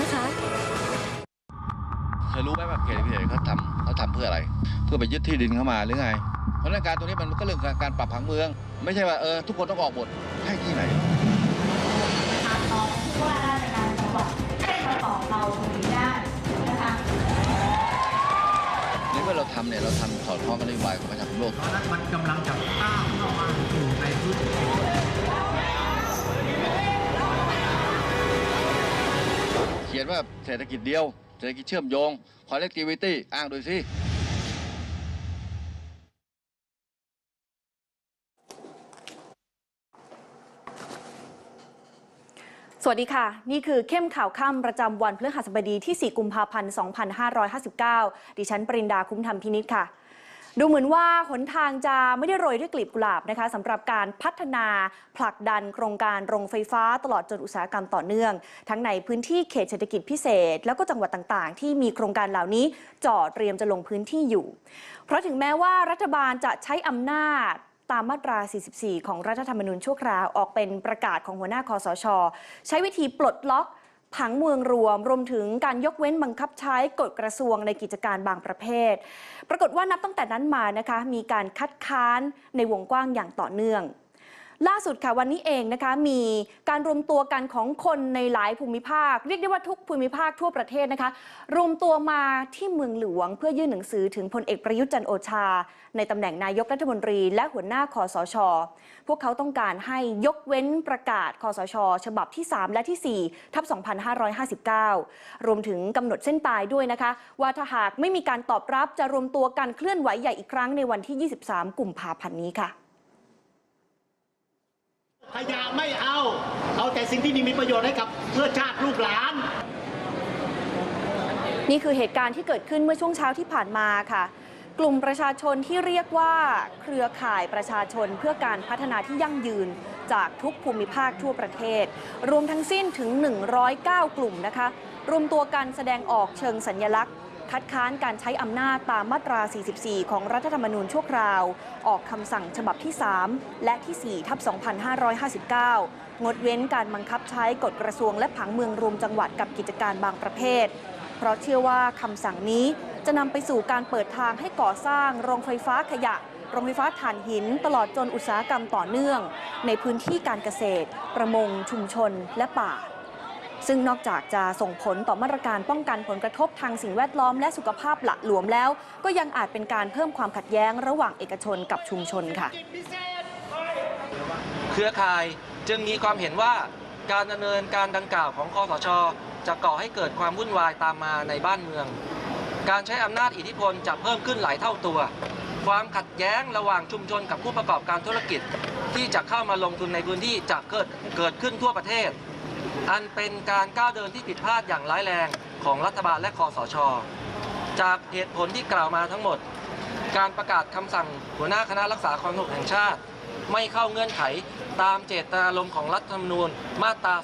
นะคะเคยรู้ไหมว่าเขตพิเศษเขาทำเขาทำเพื่ออะไร เพื่อไปยึดที่ดินเข้ามาหรือไง เพราะฉะนั้นการตรงนี้มันก็เรื่องการปรับผังเมือง ไม่ใช่ว่าเออทุกคนต้องออกหมดให้ที่ไหนทางน้องผู้ว่าราชการจังหวัดให้มาตอบเราตรงนี้ได้นะคะในเมื่อเราทำเนี่ยเราทำสอดคล้องกับนโยบายของประชาคมโลกตอนนั้นมันกำลังจะก้าวเข้ามาสู่ในพื้นที่ ขียนว่าเศรษฐกิจเดียว เศรษฐกิจเชื่อมโยง connectivity อ้างดยสิสวัสดีค่ะ นี่คือเข้มข่าวค่ำประจำวันพฤหัสบดีที่ 4 กุมภาพันธ์ 2559 ดิฉันปรินดาคุ้มธรรมพินิษค่ะ ดูเหมือนว่าหนทางจะไม่ได้โรยด้วยกลีบกุหลาบนะคะสำหรับการพัฒนาผลักดันโครงการโรงไฟฟ้าตลอดจนอุตสาหกรรมต่อเนื่อง ทั้งในพื้นที่เขตเศรษฐกิจพิเศษ แล้วก็จังหวัดต่างๆ ที่มีโครงการเหล่านี้จ่อเตรียมจะลงพื้นที่อยู่ เพราะถึงแม้ว่ารัฐบาลจะใช้อำนาจตามมาตรา 44 ของรัฐธรรมนูญชั่วคราว ออกเป็นประกาศของหัวหน้าคอสช ใช้วิธีปลดล็อก ผังเมืองรวม รวมถึงการยกเว้นบังคับใช้กฎกระทรวงในกิจการบางประเภท ปรากฏว่านับตั้งแต่นั้นมานะคะมีการคัดค้านในวงกว้างอย่างต่อเนื่อง ล่าสุดค่ะวันนี้เองนะคะมีการรวมตัวกันของคนในหลายภูมิภาค เรียกได้ว่าทุกภูมิภาคทั่วประเทศนะคะรวมตัวมาที่เมืองหลวง เพื่อยื่นหนังสือถึงพลเอกประยุทธ์จันโอชา ในตำแหน่งนายกรัฐมนตรี และหัวหน้าคอสช พวกเขาต้องการให้ยกเว้นประกาศคอสช ฉบับที่ 3 และที่4ทับ2559 รวมถึงกำหนดเส้นตายด้วยนะคะ ว่าถ้าหากไม่มีการตอบรับจะรวมตัวกันเคลื่อนไหวใหญ่อีกครั้งในวันที่ 23 กุมภาพันธ์นี้ค่ะ ขยะไม่เอา เอาแต่สิ่งที่มีประโยชน์ให้กับเพื่อชาติลูกหลาน นี่คือเหตุการณ์ที่เกิดขึ้นเมื่อช่วงเช้าที่ผ่านมาค่ะ กลุ่มประชาชนที่เรียกว่าเครือข่ายประชาชนเพื่อการพัฒนาที่ยั่งยืนจากทุกภูมิภาคทั่วประเทศ รวมทั้งสิ้นถึง 109 กลุ่มนะคะ รวมตัวกันแสดงออกเชิงสัญญลักษณ์ คัดค้านการใช้อำนาจตามมาตรา 44 ของรัฐธรรมนูญชั่วคราว ออกคำสั่งฉบับที่ 3 และที่ 4 ทับ 2559 งดเว้นการบังคับใช้กฎกระทรวงและผังเมืองรวมจังหวัดกับกิจการบางประเภท เพราะเชื่อว่าคำสั่งนี้จะนำไปสู่การเปิดทางให้ก่อสร้างโรงไฟฟ้าขยะโรงไฟฟ้าถ่านหินตลอดจนอุตสาหกรรมต่อเนื่อง ในพื้นที่การเกษตร ประมง ชุมชน และป่า ซึ่งนอกจากจะส่งผลต่อมาตรการป้องกันผลกระทบทางสิ่งแวดล้อมและสุขภาพหละหลวมแล้ว ก็ยังอาจเป็นการเพิ่มความขัดแย้งระหว่างเอกชนกับชุมชนค่ะ เครือข่ายจึงมีความเห็นว่าการดำเนินการดังกล่าวของคอสช จะก่อให้เกิดความวุ่นวายตามมาในบ้านเมือง การใช้อำนาจอิทธิพลจะเพิ่มขึ้นหลายเท่าตัว ความขัดแย้งระหว่างชุมชนกับผู้ประกอบการธุรกิจ ที่จะเข้ามาลงทุนในพื้นที่จะเกิดเกิดขึ้นทั่วประเทศ อันเป็นการก้าวเดินที่ผิดพลาดอย่างร้ายแรงของรัฐบาลและคอสช จากเหตุผลที่กล่าวมาทั้งหมด การประกาศคำสั่งหัวหน้าคณะรักษาความสงบแห่งชาติ ไม่เข้าเงื่อนไขตามเจตนารมณ์ของรัฐธรรมนูญมาตรา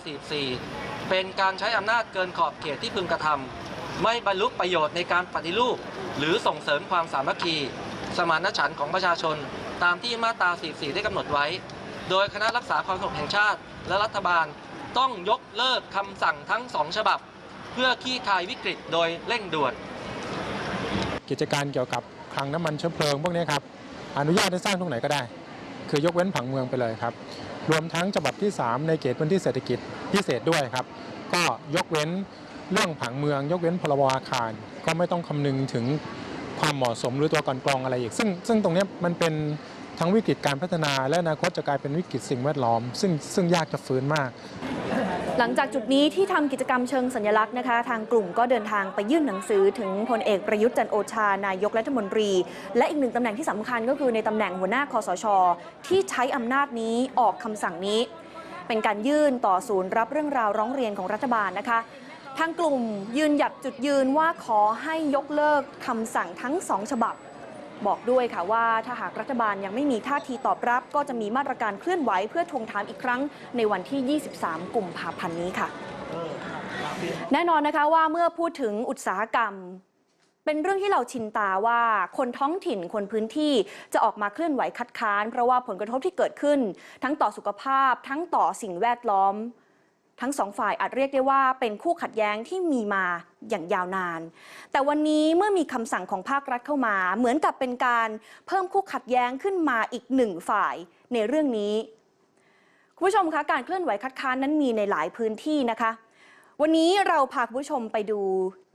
44 เป็นการใช้อำนาจเกินขอบเขตที่พึงกระทำไม่บรรลุประโยชน์ในการปฏิรูป หรือส่งเสริมความสามัคคี สมานฉันท์ของประชาชน ตามที่มาตรา 44 ได้กำหนดไว้ โดยคณะรักษาความสงบแห่งชาติ และรัฐบาล ต้องยกเลิกคำสั่งทั้งสองฉบับ เพื่อคลี่คายวิกฤตโดยเร่งด่วน กิจการเกี่ยวกับคลังน้ำมันเชื้อเพลิงพวกนี้ครับอนุญาตให้สร้างตรงไหนก็ได้ คือยกเว้นผังเมืองไปเลยครับ รวมทั้งฉบับที่ 3 ในเขตพื้นที่เศรษฐกิจพิเศษด้วยครับ ก็ยกเว้นเรื่องผังเมือง ยกเว้นพรบอาคาร ก็ไม่ต้องคำนึงถึงความเหมาะสมหรือตัวกลันกรองอะไรอีก ซึ่งซึ่งตรงนี้มันเป็นทั้งวิกฤตการพัฒนาและอนาคตจะกลายเป็นวิกฤตสิ่งแวดล้อม ซึ่งซึ่งยากจะฟื้นมาก หลังจากจุดนี้ที่ทำกิจกรรมเชิงสัญลักษณ์นะคะ ทางกลุ่มก็เดินทางไปยื่นหนังสือถึงพลเอกประยุทธ์จันโอชานายกรัฐมนตรี และอีกหนึ่งตำแหน่งที่สำคัญก็คือในตำแหน่งหัวหน้าคอสช ที่ใช้อำนาจนี้ออกคำสั่งนี้ เป็นการยื่นต่อศูนย์รับเรื่องราวร้องเรียนของรัฐบาลนะคะทางกลุ่มยืนหยัดจุดยืนว่าขอให้ยกเลิกคำสั่งทั้งสองฉบับ บอกด้วยค่ะว่าถ้าหากรัฐบาลยังไม่มีท่าทีตอบรับ ก็จะมีมาตรการเคลื่อนไหวเพื่อทวงถามอีกครั้งในวันที่ 23 กุมภาพันธ์นี้ค่ะ แน่นอนนะคะว่าเมื่อพูดถึงอุตสาหกรรมเป็นเรื่องที่เราชินตาว่าคนท้องถิ่นคนพื้นที่จะออกมาเคลื่อนไหวคัดค้าน เพราะว่าผลกระทบที่เกิดขึ้น ทั้งต่อสุขภาพ ทั้งต่อสิ่งแวดล้อม ทั้งสองฝ่ายอาจเรียกได้ว่าเป็นคู่ขัดแย้งที่มีมาอย่างยาวนาน แต่วันนี้เมื่อมีคำสั่งของภาครัฐเข้ามา เหมือนกับเป็นการเพิ่มคู่ขัดแย้งขึ้นมาอีกหนึ่งฝ่ายในเรื่องนี้คุณผู้ชมคะการเคลื่อนไหวคัดค้านนั้นมีในหลายพื้นที่นะคะ วันนี้เราพาคุณผู้ชมไปดู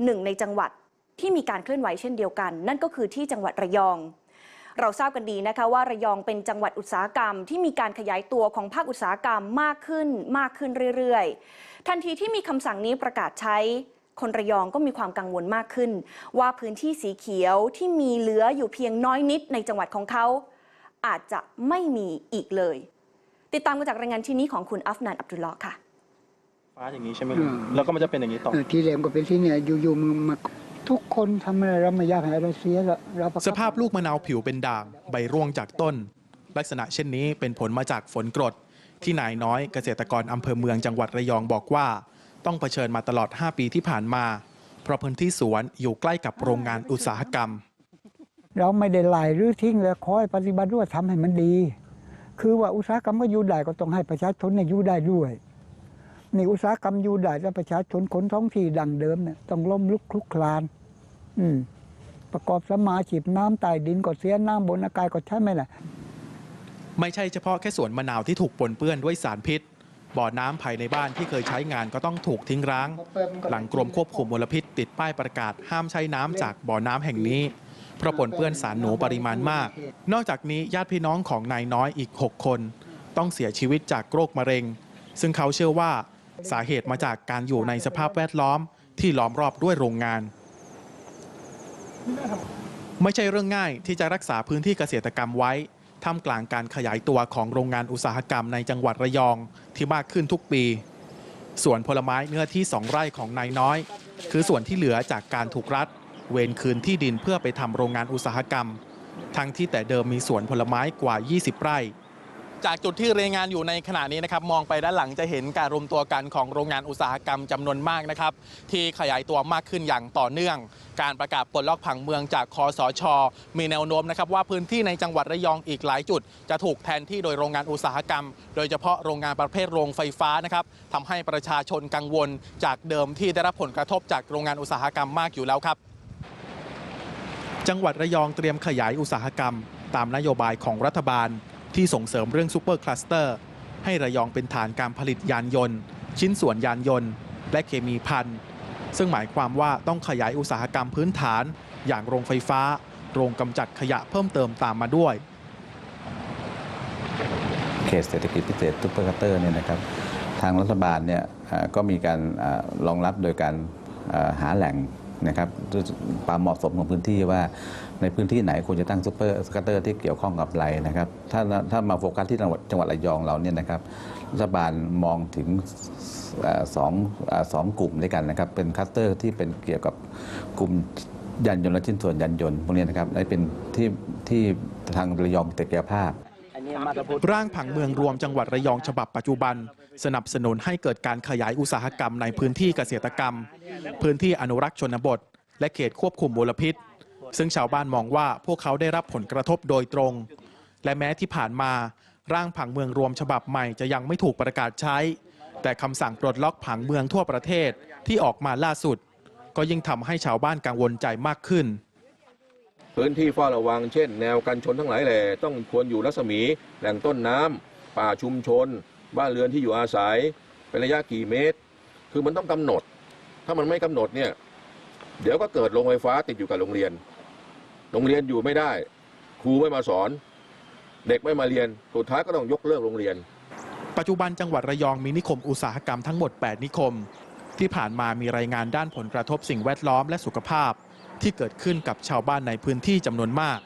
หนึ่งในจังหวัดที่มีการเคลื่อนไหวเช่นเดียวกัน นั่นก็คือที่จังหวัดระยอง เราทราบกันดีนะคะว่าระยองเป็นจังหวัดอุตสาหกรรม ที่มีการขยายตัวของภาคอุตสาหกรรมมากขึ้น มากขึ้นเรื่อยๆ ทันทีที่มีคำสั่งนี้ประกาศใช้คนระยองก็มีความกังวลมากขึ้น ว่าพื้นที่สีเขียวที่มีเหลืออยู่เพียงน้อยนิดในจังหวัดของเขา อาจจะไม่มีอีกเลย ติดตามกันจากรายงานที่นี้ของคุณอัฟนันอับดุลเลาะห์ค่ะฟ้าอย่างนี้ใช่ไหมอืมแล้วก็มันจะเป็นอย่างนี้ต่อเออที่เหลมก็เป็นที่เนี่ยอยู่ๆมึงมา ทุกคนทำอะไรเราไม่อยากให้อะไรเสียละเราประคับสภาพลูกมะนาวผิวเป็นด่าง ใบร่วงจากต้น ลักษณะเช่นนี้เป็นผลมาจากฝนกรด ที่นายน้อยเกษตรกรอำเภอเมืองจังหวัดระยองบอกว่า ต้องเผชิญมาตลอด 5 ปีที่ผ่านมา เพราะพื้นที่สวนอยู่ใกล้กับโรงงานอุตสาหกรรม เราไม่ได้ไล่หรือทิ้งเลยคอยปฏิบัติด้วยทำให้มันดี คือว่าอุตสาหกรรมก็อยู่ได้ก็ต้องให้ประชาชนเนี่ยอยู่ได้ด้วย นี่อุตสาหกรรมอยู่ได้แล้วประชาชนคนท้องที่ดังเดิมเนี่ยต้องล้มลุกคลุกคลาน อืม ประกอบสมาฉีดน้ำใต้ดินก็เสียน้ำบนอากาศก็ใช่ไหมล่ะ ไม่ใช่เฉพาะแค่สวนมะนาวที่ถูกปนเปื้อนด้วยสารพิษ บ่อน้ำภายในบ้านที่เคยใช้งานก็ต้องถูกทิ้งร้าง หลังกรมควบคุมมลพิษ ติดป้ายประกาศห้ามใช้น้ำจากบ่อน้ำแห่งนี้เพราะปนเปื้อนสารหนูปริมาณมาก นอกจากนี้ญาติพี่น้องของนายน้อยอีก 6 คน ต้องเสียชีวิตจากโรคมะเร็ง ซึ่งเขาเชื่อว่า สาเหตุมาจากการอยู่ในสภาพแวดล้อมที่ล้อมรอบด้วยโรงงาน ไม่ใช่เรื่องง่ายที่จะรักษาพื้นที่เกษตรกรรมไว้ท่ามกลางการขยายตัวของโรงงานอุตสาหกรรมในจังหวัดระยองที่มากขึ้นทุกปี ส่วนผลไม้เนื้อที่2ไร่ของนายน้อย คือส่วนที่เหลือจากการถูกรัฐ เวรคืนที่ดินเพื่อไปทำโรงงานอุตสาหกรรม ทั้งที่แต่เดิมมีสวนผลไม้กว่า 20 ไร่ จากจุดที่รายงานอยู่ในขณะนี้นะครับมองไปด้านหลังจะเห็นการรวมตัวกันของโรงงานอุตสาหกรรมจำนวนมากนะครับ ที่ขยายตัวมากขึ้นอย่างต่อเนื่อง การประกาศปลดล็อกผังเมืองจากคอสช มีแนวโน้มนะครับว่าพื้นที่ในจังหวัดระยองอีกหลายจุด จะถูกแทนที่โดยโรงงานอุตสาหกรรม โดยเฉพาะโรงงานประเภทโรงไฟฟ้านะครับทำให้ประชาชนกังวล จากเดิมที่ได้รับผลกระทบจากโรงงานอุตสาหกรรมมากอยู่แล้วครับ จังหวัดระยองเตรียมขยายอุตสาหกรรม ตามนโยบายของรัฐบาล ที่ส่งเสริมเรื่องซูเปอร์คลัสเตอร์ให้ระยองเป็นฐานการผลิตยานยนต์ ชิ้นส่วนยานยนต์ และเคมีพันซึ่งหมายความว่าต้องขยายอุตสาหกรรมพื้นฐาน อย่างโรงไฟฟ้า โรงกำจัดขยะเพิ่มเติมตามมาด้วยเขตเศรษฐกิจพิเศษทุปเปอร์คัตเตอร์เนี่ยนะครับทางรัฐบาลเนี่ยก็มีการรองรับโดยการหาแหล่งนะครับด้วยความเหมาะสมของพื้นที่ว่า ในพื้นที่ไหนควรจะตั้งซุปเปอร์คัตเตอร์ที่เกี่ยวข้องกับอะไรนะครับถ้าถ้ามาโฟกัสที่จังหวัดจังหวัดระยองเราเนี่ยนะครับรัฐบาลมองถึงสองสองกลุ่มด้วยกันนะครับเป็นคัตเตอร์ที่เป็นเกี่ยวกับกลุ่มยานยนต์และชิ้นส่วนยานยนต์พวกนี้นะครับได้เป็นที่ที่ทางระยองมีศักยภาพร่างผังเมืองรวมจังหวัดระยองฉบับปัจจุบัน สนับสนุนให้เกิดการขยายอุตสาหกรรมในพื้นที่เกษตรกรรม พื้นที่อนุรักษ์ชนบท และเขตควบคุมมลพิษ ซึ่งชาวบ้านมองว่าพวกเขาได้รับผลกระทบโดยตรง และแม้ที่ผ่านมาร่างผังเมืองรวมฉบับใหม่จะยังไม่ถูกประกาศใช้ แต่คำสั่งปลดล็อกผังเมืองทั่วประเทศที่ออกมาล่าสุด ก็ยิ่งทำให้ชาวบ้านกังวลใจมากขึ้น พื้นที่เฝ้าระวังเช่น แนวกันชนทั้งหลายแหล่ต้องควรอยู่รัศมี แหล่งต้นน้ำป่าชุมชน บ้านเรือนที่อยู่อาศัย เป็นระยะกี่เมตร คือมันต้องกำหนด ถ้ามันไม่กำหนดเนี่ยเดี๋ยวก็เกิดโรงไฟฟ้าติดอยู่กับโรงเรียน โรงเรียนอยู่ไม่ได้ ครูไม่มาสอน เด็กไม่มาเรียน สุดท้ายก็ต้องยกเลิกโรงเรียน ปัจจุบันจังหวัดระยองมีนิคมอุตสาหกรรมทั้งหมด 8 นิคม ที่ผ่านมามีรายงานด้านผลกระทบสิ่งแวดล้อมและสุขภาพ ที่เกิดขึ้นกับชาวบ้านในพื้นที่จำนวนมาก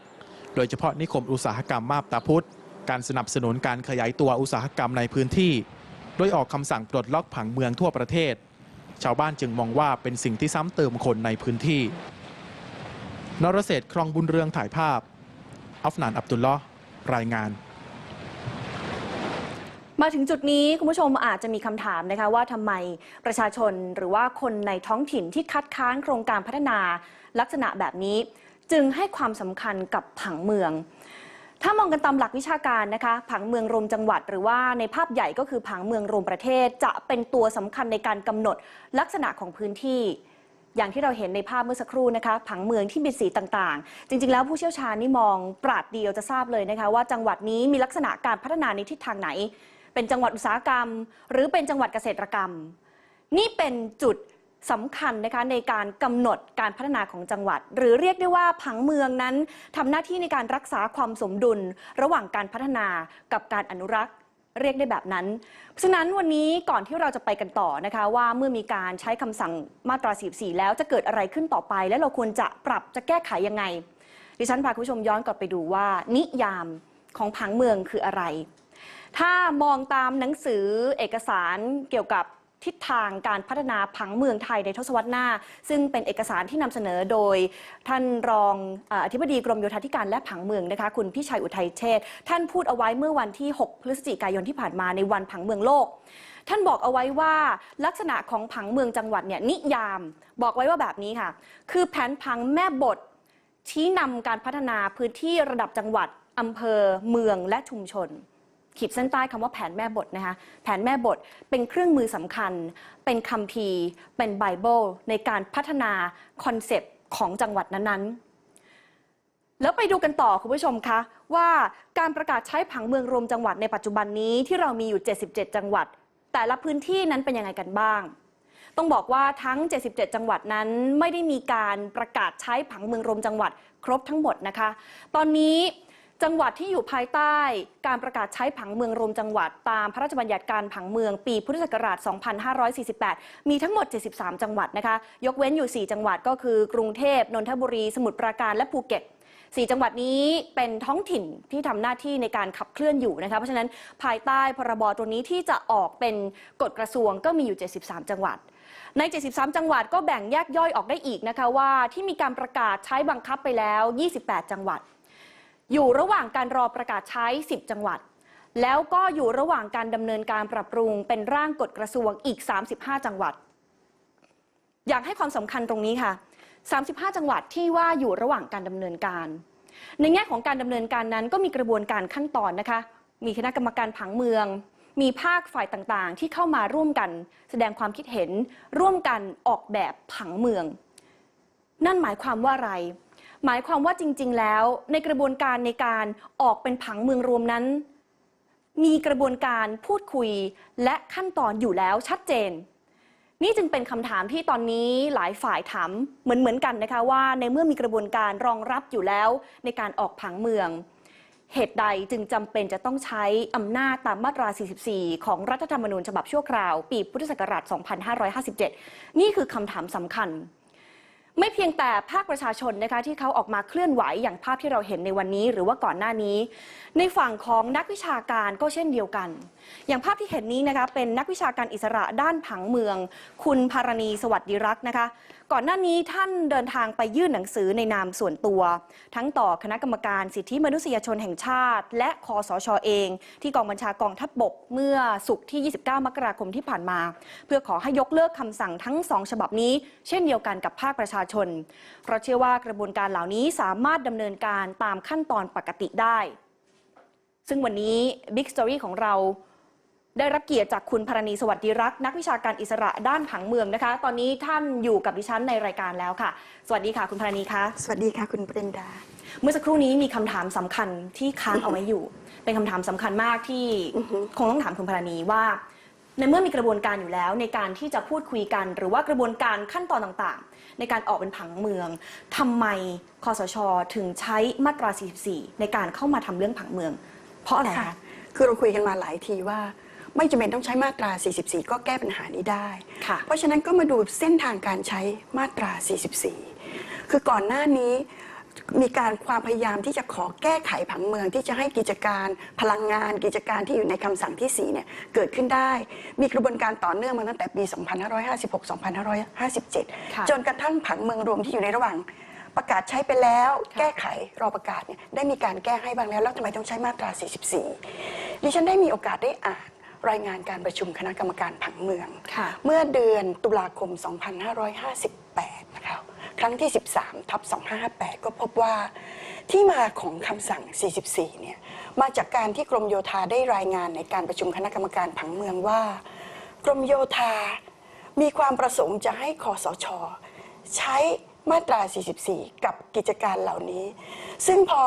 โดยเฉพาะนิคมอุตสาหกรรมมาบตาพุธการสนับสนุนการขยายตัวอุตสาหกรรมในพื้นที่ โดยออกคำสั่งปลดล็อกผังเมืองทั่วประเทศ ชาวบ้านจึงมองว่าเป็นสิ่งที่ซ้ำเติมคนในพื้นที่ นรเศรษฐครองบุญเรืองถ่ายภาพ อัฟนานอับดุลลอรายงาน มาถึงจุดนี้คุณผู้ชมอาจจะมีคำถามนะคะว่าทำไมประชาชนหรือว่าคนในท้องถิ่นที่คัดค้านโครงการพัฒนาลักษณะแบบนี้ จึงให้ความสำคัญกับผังเมืองถ้ามองกันตามหลักวิชาการนะคะ ผังเมืองรวมจังหวัด หรือว่าในภาพใหญ่ก็คือผังเมืองรวมประเทศ จะเป็นตัวสำคัญในการกำหนดลักษณะของพื้นที่ อย่างที่เราเห็นในภาพเมื่อสักครู่นะคะผังเมืองที่มีสีต่างๆ จริง ๆ แล้วผู้เชี่ยวชาญนี่มองปราดเดียวจะทราบเลยนะคะ ว่าจังหวัดนี้มีลักษณะการพัฒนาในทิศทางไหน เป็นจังหวัดอุตสาหกรรม หรือเป็นจังหวัดเกษตรกรรม นี่เป็นจุดสำคัญนะคะในการกำหนดการพัฒนาของจังหวัด หรือเรียกได้ว่าผังเมืองนั้นทำหน้าที่ในการรักษาความสมดุล ระหว่างการพัฒนากับการอนุรักษ์ เรียกได้แบบนั้น เพราะฉะนั้นวันนี้ก่อนที่เราจะไปกันต่อนะคะว่าเมื่อมีการใช้คำสั่งมาตรา 44 แล้วจะเกิดอะไรขึ้นต่อไป และเราควรจะปรับจะแก้ไขยังไง ดิฉันพาคุณผู้ชมย้อนกลับไปดูว่า นิยามของผังเมืองคืออะไร ถ้ามองตามหนังสือเอกสารเกี่ยวกับ ทิศทางการพัฒนาผังเมืองไทยในทศวรรษหน้า ซึ่งเป็นเอกสารที่นำเสนอโดยท่านรองอธิบดีกรมโยธาธิการและผังเมืองนะคะคุณพิชัยอุทัยเชษท่านพูดเอาไว้เมื่อวันที่ 6 พฤศจิกายนที่ผ่านมาในวันผังเมืองโลก ท่านบอกเอาไว้ว่าลักษณะของผังเมืองจังหวัดเนี่ยนิยาม บอกไว้ว่าแบบนี้ค่ะ คือแผนผังแม่บทชี้นำการพัฒนาพื้นที่ระดับจังหวัดอำเภอ เมืองและชุมชน ขีดเส้นใต้คำว่าแผนแม่บทนะคะแผนแม่บทเป็นเครื่องมือสำคัญ เป็นคัมภีร์ เป็นไบเบิลในการพัฒนาคอนเซปต์ของจังหวัดนั้นๆ แล้วไปดูกันต่อคุณผู้ชมคะว่าการประกาศใช้ผังเมืองรวมจังหวัดในปัจจุบันนี้ที่เรามีอยู่ 77 จังหวัด แต่ละพื้นที่นั้นเป็นยังไงกันบ้าง ต้องบอกว่าทั้ง 77 จังหวัดนั้นไม่ได้มีการประกาศใช้ผังเมืองรวมจังหวัดครบทั้งหมดนะคะ ตอนนี้ จังหวัดที่อยู่ภายใต้การประกาศใช้ผังเมืองรวมจังหวัดตามพระราชบัญญัติการผังเมืองปีพุทธศักราช 2548 มีทั้งหมด 73 จังหวัดนะคะ ยกเว้นอยู่ 4 จังหวัดก็คือกรุงเทพ นนทบุรี สมุทรปราการและภูเก็ตสี่จังหวัดนี้เป็นท้องถิ่นที่ทำหน้าที่ในการขับเคลื่อนอยู่นะคะเพราะฉะนั้นภายใต้พรบตัวนี้ที่จะออกเป็นกฎกระทรวงก็มีอยู่ 73 จังหวัด ใน 73 จังหวัดก็แบ่งแยกย่อยออกได้อีกนะคะว่าที่มีการประกาศใช้บังคับไปแล้ว 28 จังหวัด อยู่ระหว่างการรอประกาศใช้ 10 จังหวัด แล้วก็อยู่ระหว่างการดำเนินการปรับปรุงเป็นร่างกฎกระทรวงอีก 35 จังหวัด อยากให้ความสำคัญตรงนี้ค่ะ 35 จังหวัดที่ว่าอยู่ระหว่างการดำเนินการ ในแง่ของการดำเนินการนั้นก็มีกระบวนการขั้นตอนนะคะ มีคณะกรรมการผังเมืองมีภาคฝ่ายต่างๆ ที่เข้ามาร่วมกัน แสดงความคิดเห็นร่วมกันออกแบบผังเมือง นั่นหมายความว่าอะไร หมายความว่าจริง ๆ แล้ว ในกระบวนการในการออกเป็นผังเมืองรวมนั้น มีกระบวนการพูดคุยและขั้นตอนอยู่แล้วชัดเจน นี่จึงเป็นคำถามที่ตอนนี้หลายฝ่ายถามเหมือนเหมือนๆกันนะคะว่า ในเมื่อมีกระบวนการรองรับอยู่แล้ว ในการออกผังเมืองเหตุใดจึงจำเป็นจะต้องใช้อำนาจตามมาตรา 44 ของรัฐธรรมนูญฉบับชั่วคราว ปีพุทธศักราช 2557 นี่คือคำถามสำคัญ ไม่เพียงแต่ภาคประชาชนนะคะที่เขาออกมาเคลื่อนไหวอย่างภาพที่เราเห็นในวันนี้ หรือว่าก่อนหน้านี้ ในฝั่งของนักวิชาการก็เช่นเดียวกัน อย่างภาพที่เห็นนี้นะคะเป็นนักวิชาการอิสระด้านผังเมือง คุณภารณีสวัสดิรักษ์นะคะ ก่อนหน้านี้ท่านเดินทางไปยื่นหนังสือในนามส่วนตัว ทั้งต่อคณะกรรมการสิทธิมนุษยชนแห่งชาติ และคอสชเอง ที่กองบัญชากองทัพบบกเมื่อสุกร์ที่ 29 มกราคมที่ผ่านมา เพื่อขอให้ยกเลิกคำสั่งทั้งสองฉบับนี้ เช่นเดียวกันกับภาคประชาชน เพราะเชื่อว่ากระบวนการเหล่านี้สามารถดำเนินการตามขั้นตอนปกติได้ ซึ่งวันนี้ Big Story ของเรา ได้รับเกียรติจากคุณพรณีสวัสดิรักษ์นักวิชาการอิสระด้านผังเมืองนะคะ ตอนนี้ท่านอยู่กับดิฉันในรายการแล้วค่ะ สวัสดีค่ะ คุณพรณีคะสวัสดีค่ะคุณปรินดา เมื่อสักครู่นี้มีคำถามสำคัญที่ค้างเอาไว้อยู่ เป็นคำถามสำคัญมากที่คงต้องถามคุณพรณีว่า ในเมื่อมีกระบวนการอยู่แล้ว ในการที่จะพูดคุยกัน หรือว่ากระบวนการขั้นตอนต่างๆ ในการออกเป็นผังเมืองทำไมคอสช ถึงใช้มาตรา 44 ในการเข้ามาทำเรื่องผังเมือง เพราะอะไรค่ะคะคือเราคุยกันมาหลายทีว่า ไม่จำเป็นต้องใช้มาตรา 44 ก็แก้ปัญหานี้ได้ค่ะเพราะฉะนั้นก็มาดูเส้นทางการใช้มาตรา 44 คือก่อนหน้านี้มีการความพยายามที่จะขอแก้ไขผังเมืองที่จะให้กิจการพลังงาน กิจการที่อยู่ในคำสั่งที่4เนี่ยเกิดขึ้นได้ มีกระบวนการต่อเนื่องมาตั้งแต่ปี 2556-2557 จนกระทั่งผังเมืองรวมที่อยู่ในระหว่างประกาศใช้ไปแล้ว แก้ไขรอประกาศเนี่ยได้มีการแก้ให้บ้างแล้ว แล้วทำไมต้องใช้มาตรา 44 ดิฉันได้มีโอกาสได้อ่าน รายงานการประชุมคณะกรรมการผังเมืองค่ะเมื่อเดือนตุลาคม 2558 นะคะครั้งที่ 13ทับ2558 ก็พบว่าที่มาของคำสั่ง 44 เนี่ย มาจากการที่กรมโยธาได้รายงานในการประชุมคณะกรรมการผังเมืองว่า กรมโยธา มีความประสงค์จะให้คอสช ใช้มาตรา 44 กับกิจการเหล่านี้ ซึ่งพอ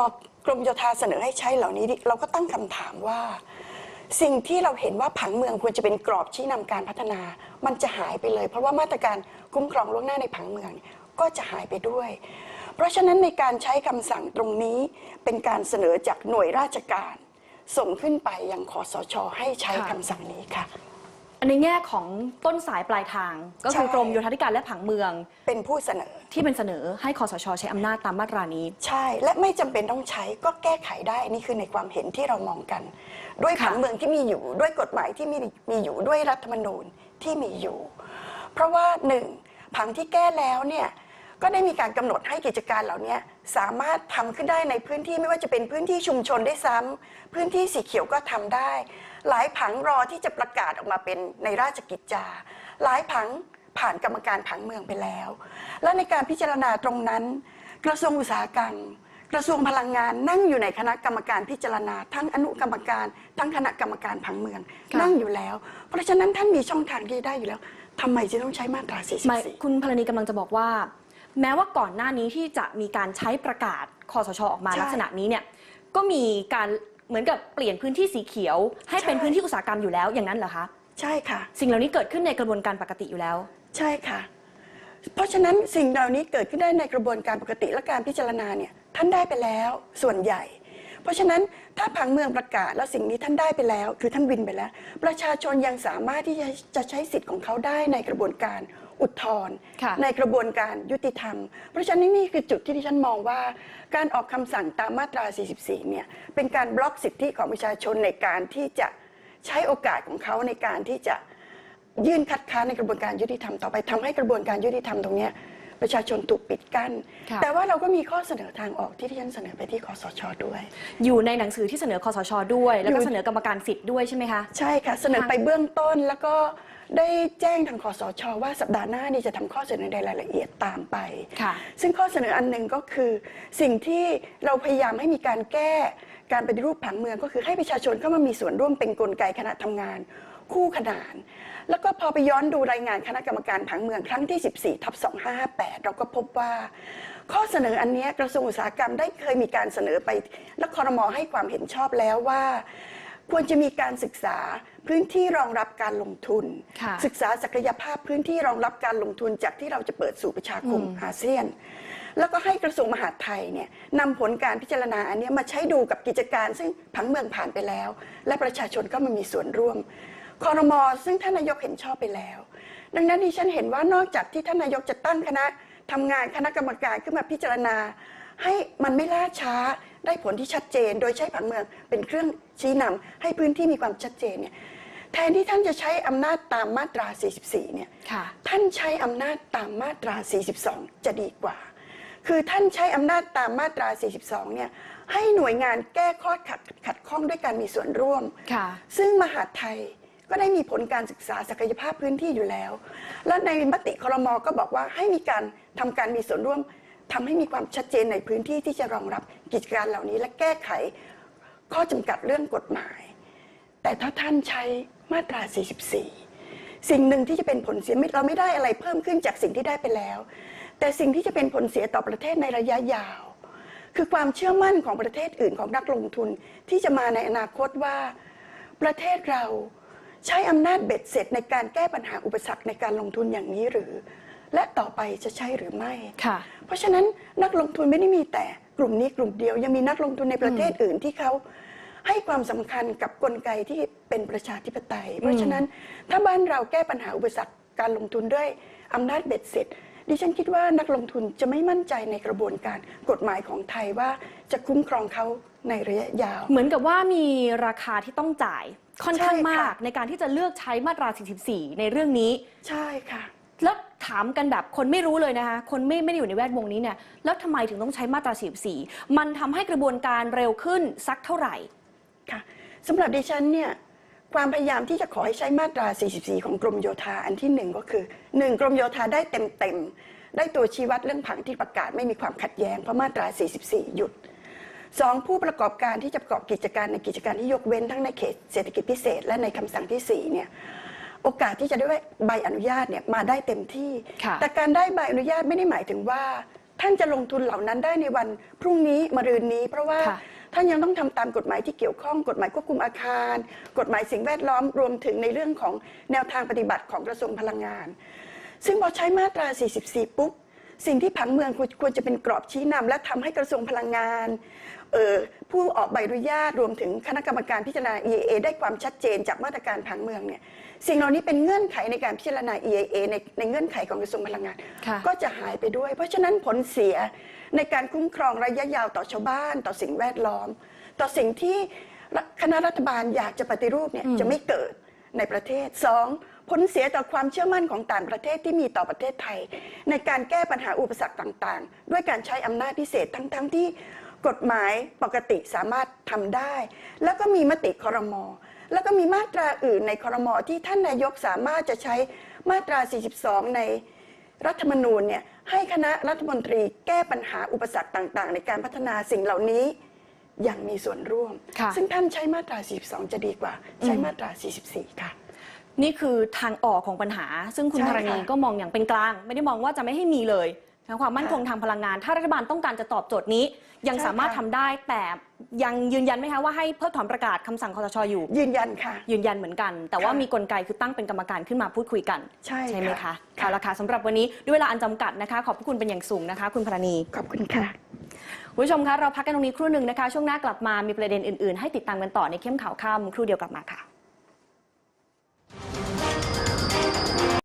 กรมโยธาเสนอให้ใช้เหล่านี้ เราก็ตั้งคำถามว่า สิ่งที่เราเห็นว่าผังเมืองควรจะเป็นกรอบชี้นำการพัฒนา มันจะหายไปเลย เพราะว่ามาตรการคุ้มครองล่วงหน้าในผังเมืองก็จะหายไปด้วย เพราะฉะนั้นในการใช้คำสั่งตรงนี้เป็นการเสนอจากหน่วยราชการ ส่งขึ้นไปยังคอสชให้ใช้ค่ะคำสั่งนี้ค่ะ ในแง่ของต้นสายปลายทาง ก็คือใช่กรมโยธาธิการและผังเมือง เป็นผู้เสนอที่เป็นเสนอให้คอสชใช้อำนาจตามมาตรานี้ ใช่ และไม่จำเป็นต้องใช้ก็แก้ไขได้นี่คือในความเห็นที่เรามองกัน ด้วยผังเมืองที่มีอยู่ด้วยกฎหมายที่มีมีอยู่ด้วยรัฐธรรมนูญที่มีอยู่ เพราะว่าหนึ่งผังที่แก้แล้วเนี่ย ก็ได้มีการกำหนดให้กิจการเหล่านี้สามารถทำขึ้นได้ในพื้นที่ไม่ว่าจะเป็นพื้นที่ชุมชนได้วยซ้ำพื้นที่สีเขียวก็ทำได้ หลายผังรอที่จะประกาศออกมาเป็นในราชกิจจา หลายผังผ่านกรรมการผังเมืองไปแล้ว และในการพิจารณาตรงนั้น กระทรวงอุตสาหกรรม กระทรวงพลังงานนั่งอยู่ในคณะกรรมการพิจารณา ทั้งอนุกรรมการ ทั้งคณะกรรมการผังเมืองค่ะนั่งอยู่แล้ว เพราะฉะนั้นท่านมีช่องทางที่ได้อยู่แล้วทำไมจะต้องใช้มาตราหมาย44 คุณพลนีกำลังจะบอกว่า แม้ว่าก่อนหน้านี้ที่จะมีการใช้ประกาศคอสชออกมาใช่ ลักษณะนี้เนี่ยก็มีการเหมือนกับเปลี่ยนพื้นที่สีเขียว ให้เป็นใช่พื้นที่อุตสาหกรรมอยู่แล้วอย่างนั้นเหรอคะใช่ค่ะ สิ่งเหล่านี้เกิดขึ้นในกระบวนการปกติอยู่แล้ว ใช่ค่ะ เพราะฉะนั้นสิ่งเหล่านี้เกิดขึ้นได้ในกระบวนการปกติและการพิจารณาเนี่ยท่านได้ไปแล้วส่วนใหญ่ เพราะฉะนั้นถ้าผังเมืองประกาศแล้วสิ่งนี้ท่านได้ไปแล้ว คือท่านวินไปแล้ว ประชาชนยังสามารถที่จะจะใช้สิทธิ์ของเขาได้ในกระบวนการ อุทธรณ์ค่ะในกระบวนการยุติธรรม เพราะฉะนั้นนี่คือจุดที่ดิฉันมองว่า การออกคำสั่งตามมาตรา 44 เนี่ยเป็นการบล็อกสิทธิของประชาชนในการที่จะใช้โอกาสของเขาในการที่จะยื่นคัดค้านในกระบวนการยุติธรรมต่อไปทำให้กระบวนการยุติธรรมตรงเนี้ย ประชาชนถูกปิดกั้นค่ะแต่ว่าเราก็มีข้อเสนอทางออกที่ที่ฉันเสนอไปที่คอสชด้วย อยู่ในหนังสือที่เสนอคอสชด้วย แล้วก็อยู่เสนอกรรมการสิทธิ์ด้วยใช่ไหมคะใช่ค่ะเสนอไปเบื้องต้นแล้วก็ได้แจ้งทางคอสชว่าสัปดาห์หน้านี่จะทำข้อเสนอในรายละเอียดตามไปค่ะซึ่งข้อเสนออันหนึ่งก็คือ สิ่งที่เราพยายามให้มีการแก้การปฏิรูปผังเมืองก็คือให้ประชาชนเข้ามามีส่วนร่วมเป็นกลไกคณะทำงาน คู่ขนาน แล้วก็พอไปย้อนดูรายงานคณะกรรมการผังเมืองครั้งที่ 14ทับ2558 เราก็พบว่า ข้อเสนออันเนี้ยกระทรวงอุตสาหกรรมได้เคยมีการเสนอไปและคอรมอให้ความเห็นชอบแล้วว่า ควรจะมีการศึกษาพื้นที่รองรับการลงทุนค่ะศึกษาศักยภาพพื้นที่รองรับการลงทุนจากที่เราจะเปิดสู่ประชาคมอืมอาเซียน แล้วก็ให้กระทรวงมหาดไทยเนี่ยนำผลการพิจารณาอันเนี้ยมาใช้ดูกับกิจการซึ่งผังเมืองผ่านไปแล้ว และประชาชนก็มามีส่วนร่วม คอรมอซึ่งท่านนายกเห็นชอบไปแล้ว ดังนั้นดิฉันเห็นว่านอกจากที่ท่านนายกจะตั้งคณะทำงานคณะกรรมการขึ้นมาพิจารณา ให้มันไม่ล่าช้าได้ผลที่ชัดเจน โดยใช้ผังเมืองเป็นเครื่องชี้นำให้พื้นที่มีความชัดเจนเนี่ยแทนที่ท่านจะใช้อำนาจตามมาตรา 44 เนี่ยค่ะท่านใช้อำนาจตามมาตรา 42 จะดีกว่า คือท่านใช้อำนาจตามมาตรา 42 เนี่ย ให้หน่วยงานแก้ข้อขัดขัดข้องด้วยการมีส่วนร่วมค่ะซึ่งมหาดไทย ก็ได้มีผลการศึกษาศักยภาพพื้นที่อยู่แล้ว และในมติครมก็บอกว่าให้มีการทำการมีส่วนร่วมทำให้มีความชัดเจนในพื้นที่ที่จะรองรับกิจการเหล่านี้ และแก้ไขข้อจำกัดเรื่องกฎหมาย แต่ถ้าท่านใช้มาตรา 44 สิ่งหนึ่งที่จะเป็นผลเสียเราไม่ได้อะไรเพิ่มขึ้นจากสิ่งที่ได้ไปแล้ว แต่สิ่งที่จะเป็นผลเสียต่อประเทศในระยะยาว คือความเชื่อมั่นของประเทศอื่นของนักลงทุนที่จะมาในอนาคตว่าประเทศเรา ใช้อำนาจเบ็ดเสร็จในการแก้ปัญหาอุปสรรคในการลงทุนอย่างนี้หรือ และต่อไปจะใช่หรือไม่ ค่ะ เพราะฉะนั้นนักลงทุนไม่ได้มีแต่กลุ่มนี้กลุ่มเดียว ยังมีนักลงทุนในประเทศอื่นที่เขาให้ความสำคัญกับกลไกที่เป็นประชาธิปไตย เพราะฉะนั้นถ้าบ้านเราแก้ปัญหาอุปสรรคการลงทุนด้วยอำนาจเบ็ดเสร็จ ดิฉันคิดว่านักลงทุนจะไม่มั่นใจในกระบวนการกฎหมายของไทยว่าจะคุ้มครองเขาในระยะยาว เหมือนกับว่ามีราคาที่ต้องจ่าย ค่อนข้างใช่ค่ะมากในการที่จะเลือกใช้มาตรา 44 ในเรื่องนี้ ใช่ค่ะ แล้วถามกันแบบคนไม่รู้เลยนะคะ คนไม่ไม่ได้อยู่ในแวดวงนี้เนี่ย แล้วทำไมถึงต้องใช้มาตรา 44 มันทำให้กระบวนการเร็วขึ้นสักเท่าไหร่ค่ะสำหรับดิฉันเนี่ยความพยายามที่จะขอให้ใช้มาตรา 44 ของกรมโยธาอันที่หนึ่งก็คือหนึ่งกรมโยธาได้เต็มๆได้ตัวชี้วัดเรื่องผังที่ประกาศไม่มีความขัดแย้งเพราะมาตรา 44 หยุด สองผู้ประกอบการที่จะประกอบกิจการในกิจการที่ยกเว้นทั้งในเขตเศรษฐกิจพิเศษ และในคำสั่งที่4เนี่ยโอกาสที่จะได้ใบอนุญาตเนี่ยมาได้เต็มที่ ค่ะ แต่การได้ใบอนุญาตไม่ได้หมายถึงว่า ท่านจะลงทุนเหล่านั้นได้ในวันพรุ่งนี้มะรืนนี้ เพราะว่าค่ะ ท่านยังต้องทำตามกฎหมายที่เกี่ยวข้องกฎหมายควบคุมอาคาร กฎหมายสิ่งแวดล้อมรวมถึงในเรื่องของแนวทางปฏิบัติของกระทรวงพลังงาน ซึ่งพอใช้มาตรา 44 ปุ๊บ สิ่งที่ผังเมืองควรควรจะเป็นกรอบชี้นำและทำให้กระทรวงพลังงานเอ่อ ผู้ออกใบอนุญาตรวมถึงคณะกรรมการพิจารณา EIA ได้ความชัดเจนจากมาตรการผังเมืองเนี่ยสิ่งเหล่านี้เป็นเงื่อนไขในการพิจารณา EIA ในในเงื่อนไขของกระทรวงพลังงานค่ะก็จะหายไปด้วย เพราะฉะนั้นผลเสียในการคุ้มครองระยะยาวต่อชาวบ้าน ต่อสิ่งแวดล้อม ต่อสิ่งที่คณะรัฐบาลอยากจะปฏิรูปเนี่ยอืมจะไม่เกิดในประเทศสองผลเสียต่อความเชื่อมั่นของต่างประเทศที่มีต่อประเทศไทย ในการแก้ปัญหาอุปสรรคต่าง ๆ ด้วยการใช้อำนาจพิเศษทั้งๆที่ กฎหมายปกติสามารถทำได้ แล้วก็มีมติคอรมอแล้วก็มีมาตราอื่นในคอรมอที่ท่านนายกสามารถจะใช้มาตรา 42 ในรัฐธรรมนูญเนี่ยให้คณะรัฐมนตรีแก้ปัญหาอุปสรรคต่าง ๆ ในการพัฒนาสิ่งเหล่านี้อย่างมีส่วนร่วมค่ะซึ่งท่านใช้มาตรา 42 จะดีกว่า ใช้อืมมาตรา 44 ค่ะ นี่คือทางออกของปัญหา ซึ่งคุณใช่ธรณีค่ะก็มองอย่างเป็นกลาง ไม่ได้มองว่าจะไม่ให้มีเลยนะความมั่นคงทางพลังงาน ถ้ารัฐบาลต้องการจะตอบโจทย์นี้ ยังใช่สามารถค่ะทำได้แต่ยังยืนยันไหมคะว่าให้เพิกถอนประกาศคำสั่งคอสชอยู่ ยืนยันค่ะ ยืนยันเหมือนกัน แต่ว่าค่ะมีกลไกคือตั้งเป็นกรรมการขึ้นมาพูดคุยกันใช่ไหมค่ะคะเอาละค่ะสำหรับวันนี้ด้วยเวลาอันจำกัดนะคะ ขอบพระคุณเป็นอย่างสูงนะคะ คุณพรณี ขอบคุณค่ะ คุณผู้ชมคะเราพักกันตรงนี้ครู่หนึ่งนะคะ ช่วงหน้ากลับมามีประเด็นอื่นๆ ให้ติดตามกันต่อในเข้มข่าวค่ำครู่เดียวกลับมาค่ะ